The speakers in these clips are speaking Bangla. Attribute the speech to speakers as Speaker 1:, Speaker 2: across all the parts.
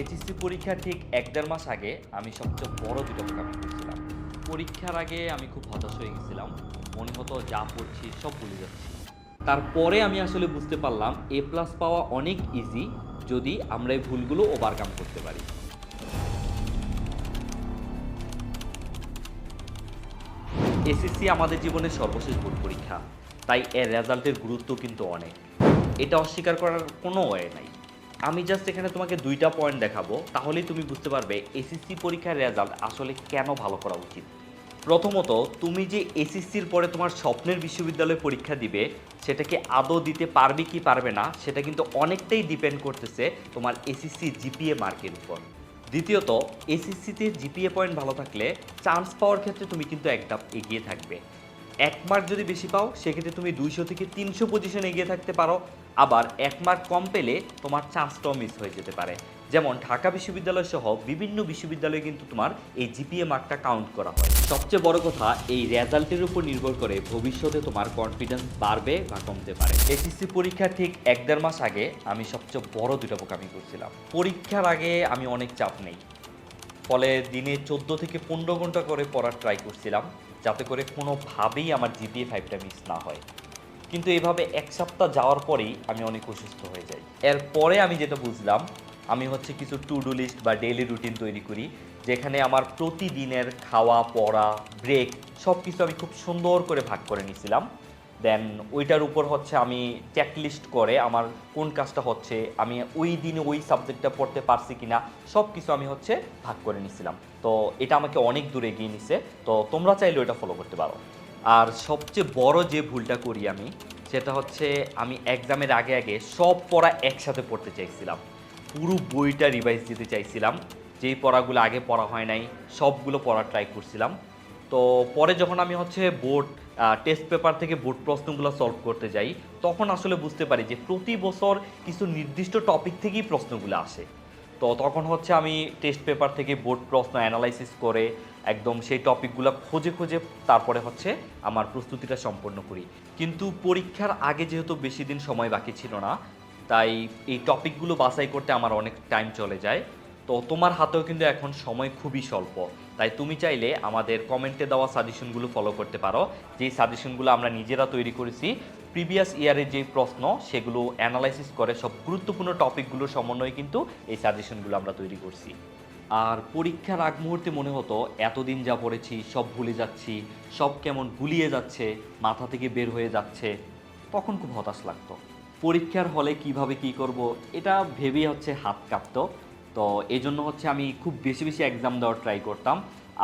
Speaker 1: এইচএসসি পরীক্ষা ঠিক এক দেড় মাস আগে আমি সবচেয়ে বড় দুটো বোকামি করছিলাম। পরীক্ষার আগে আমি খুব হতাশ হয়ে গেছিলাম। মনে হতো যা পড়ছি সব ভুলে যাচ্ছি। তারপরে আমি আসলে বুঝতে পারলাম এ প্লাস পাওয়া অনেক ইজি যদি আমরা এই ভুলগুলো ওভারকাম করতে পারি। এসএসসি আমাদের জীবনের সর্বশেষ বোর্ড পরীক্ষা। তাই এর রেজাল্টের গুরুত্ব কিন্তু অনেক। এটা অস্বীকার করার কোনো ওয়ে নাই। আমি জাস্ট এখানে তোমাকে দুইটা পয়েন্ট দেখাবো, তাহলেই তুমি বুঝতে পারবে এসএসসি পরীক্ষার রেজাল্ট আসলে কেন ভালো করা উচিত। প্রথমত, তুমি যে এসএসসির পরে তোমার স্বপ্নের বিশ্ববিদ্যালয়ে পরীক্ষা দিবে, সেটাকে আদৌ দিতে পারবে কি পারবে না, সেটা কিন্তু অনেকটাই ডিপেন্ড করতেছে তোমার এসএসসি জিপিএ মার্কের উপর। দ্বিতীয়ত এসএসসিতে জিপিএ পয়েন্ট ভালো থাকলে চান্স পাওয়ার ক্ষেত্রে তুমি কিন্তু একদম এগিয়ে থাকবে। এক মার্ক যদি বেশি পাও, সেক্ষেত্রে তুমি দুইশো থেকে তিনশো পজিশন এগিয়ে থাকতে পারো। আবার এক মার্ক কম পেলে তোমার চান্সটাও মিস হয়ে যেতে পারে। যেমন ঢাকা বিশ্ববিদ্যালয় সহ বিভিন্ন বিশ্ববিদ্যালয়ে কিন্তু তোমার এই জিপিএ মার্কটা কাউন্ট করা হয়। সবচেয়ে বড় কথা, এই রেজাল্টের উপর নির্ভর করে ভবিষ্যতে তোমার কনফিডেন্স বাড়বে বা কমতে পারে। এসএসসি পরীক্ষা ঠিক এক দেড় মাস আগে আমি সবচেয়ে বড় দুটো বোকামি করছিলাম। পরীক্ষার আগে আমি অনেক চাপ নেই। ফলে দিনে চোদ্দ থেকে পনেরো ঘণ্টা করে পড়ার ট্রাই করছিলাম, যাতে করে কোনোভাবেই আমার জিপিএ ফাইভটা মিস না হয়। কিন্তু এভাবে এক সপ্তাহ যাওয়ার পরেই আমি অনেক অসুস্থ হয়ে যাই। এরপরে আমি যেটা বুঝলাম, আমি হচ্ছে কিছু টু ডু লিস্ট বা ডেইলি রুটিন তৈরি করি, যেখানে আমার প্রতিদিনের খাওয়া, পড়া ব্রেক সব কিছু আমি খুব সুন্দর করে ভাগ করে নিয়েছিলাম দেন ওইটার উপর হচ্ছে আমি চেকলিস্ট করে আমার কোন কাজটা হচ্ছে, আমি ওই দিনে ওই সাবজেক্টটা পড়তে পারছি কিনা সব কিছু আমি হচ্ছে ভাগ করে নিছিলাম। তো এটা আমাকে অনেক দূরে এগিয়ে নিছে। তো তোমরা চাইলে ওইটা ফলো করতে পারো। আর সবচেয়ে বড় যে ভুলটা করি আমি, সেটা হচ্ছে আমি এক্সামের আগে আগে সব পড়া একসাথে পড়তে চাইছিলাম। পুরো বইটা রিভাইজ দিতে চাইছিলাম। যেই পড়াগুলো আগে পড়া হয় নাই, সবগুলো পড়ার ট্রাই করছিলাম। তো পরে যখন আমি হচ্ছে বোর্ড টেস্ট পেপার থেকে বোর্ড প্রশ্নগুলো সলভ করতে যাই, তখন আসলে বুঝতে পারি যে প্রতি বছর কিছু নির্দিষ্ট টপিক থেকেই প্রশ্নগুলো আসে। তো তখন হচ্ছে আমি টেস্ট পেপার থেকে বোর্ড প্রশ্ন অ্যানালাইসিস করে একদম সেই টপিকগুলো খুঁজে খুঁজে তারপরে হচ্ছে আমার প্রস্তুতিটা সম্পন্ন করি। কিন্তু পরীক্ষার আগে যেহেতু বেশি দিন সময় বাকি ছিল না, তাই এই টপিকগুলো বাছাই করতে আমার অনেক টাইম চলে যায়। তো তোমার হাতেও কিন্তু এখন সময় খুবই স্বল্প। তাই তুমি চাইলে আমাদের কমেন্টে দেওয়া সাজেশনগুলো ফলো করতে পারো। যেই সাজেশনগুলো আমরা নিজেরা তৈরি করেছি প্রিভিয়াস ইয়ারের যে প্রশ্ন, সেগুলো অ্যানালাইসিস করে সব গুরুত্বপূর্ণ টপিকগুলোর সমন্বয়ে কিন্তু এই সাজেশনগুলো আমরা তৈরি করছি। আর পরীক্ষার আগ মুহূর্তে মনে হতো, এতদিন যা পড়েছি, সব ভুলে যাচ্ছি, সব কেমন গুলিয়ে যাচ্ছে, মাথা থেকে বের হয়ে যাচ্ছে, তখন খুব হতাশ লাগতো। পরীক্ষার হলে কীভাবে কি করব, এটা ভেবেই হচ্ছে হাত কাঁপতো। তো এই জন্য হচ্ছে আমি খুব বেশি বেশি এক্সাম দেওয়ার ট্রাই করতাম।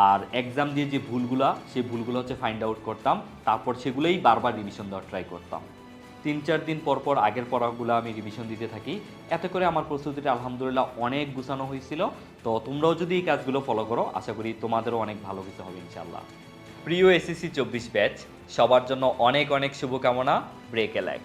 Speaker 1: আর এক্সাম দিয়ে যে ভুলগুলা, সেই ভুলগুলো হচ্ছে ফাইন্ড আউট করতাম। তারপর সেগুলোই বারবার রিভিশন দেওয়ার ট্রাই করতাম। তিন, চার দিন পর পর আগের পড়াগুলো আমি রিভিশন দিতে থাকি। এতে করে আমার প্রস্তুতিটা আলহামদুলিল্লাহ অনেক গুছানো হয়েছিল। তো তোমরাও যদি এই কাজগুলো ফলো করো, আশা করি তোমাদেরও অনেক ভালো কিছু হবে ইনশাল্লাহ প্রিয় এসএসসি চব্বিশ ব্যাচ, সবার জন্য অনেক অনেক শুভকামনা। ব্রেক এ লাইক